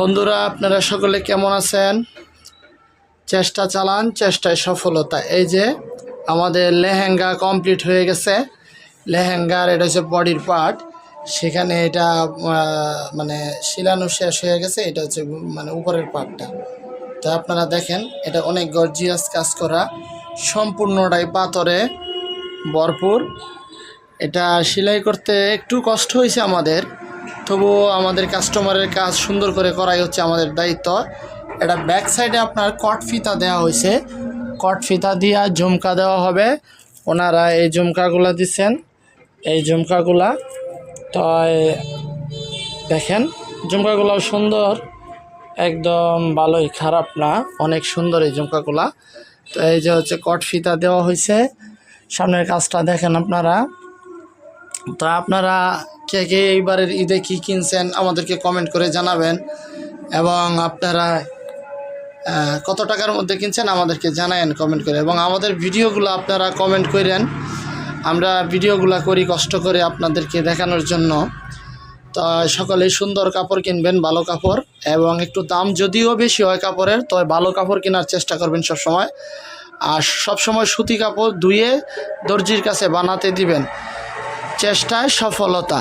বন্ধুরা, আপনারা সকলে কেমন আছেন? চেষ্টা চালান, চেষ্টায় সফলতা। এই যে আমাদের লেহেঙ্গা কমপ্লিট হয়ে গেছে। লেহেঙ্গার এটা হচ্ছে বডির পার্ট সেখানে এটা মানে শিলানো শেষ হয়ে গেছে। এটা হচ্ছে মানে উপরের পার্টটা তো আপনারা দেখেন, এটা অনেক গর্জিয়াস কাজ করা। সম্পূর্ণটাই পাথরে ভরপুর। এটা সেলাই করতে একটু কষ্ট হয়েছে আমাদের। তবুও আমাদের কাস্টমারের কাজ সুন্দর করে করাই হচ্ছে আমাদের দায়িত্ব। এটা ব্যাক সাইডে আপনার কট ফিতা দেওয়া হয়েছে। কট ফিতা দিয়া ঝুমকা দেওয়া হবে। ওনারা এই ঝুমকাগুলা দিচ্ছেন। এই ঝুমকাগুলা, তো দেখেন, ঝুমকাগুলাও সুন্দর। একদম ভালোই খারাপ না, অনেক সুন্দর এই ঝুমকাগুলা। তো এই যে হচ্ছে কট ফিতা দেওয়া হয়েছে। সামনের কাজটা দেখেন আপনারা। তো আপনারা কে কে এইবারের ঈদে কী কিনছেন আমাদেরকে কমেন্ট করে জানাবেন। এবং আপনারা কত টাকার মধ্যে কিনছেন আমাদেরকে জানায়েন কমেন্ট করে। এবং আমাদের ভিডিওগুলো আপনারা কমেন্ট করেন। আমরা ভিডিওগুলো করি কষ্ট করে আপনাদেরকে দেখানোর জন্য। তো সকলেই সুন্দর কাপড় কিনবেন, ভালো কাপড়। এবং একটু দাম যদিও বেশি হয় কাপড়ের তো ভালো কাপড় কেনার চেষ্টা করবেন সবসময়। আর সবসময় সুতি কাপড় ধুয়ে দর্জির কাছে বানাতে দিবেন। চেষ্টায় সফলতা।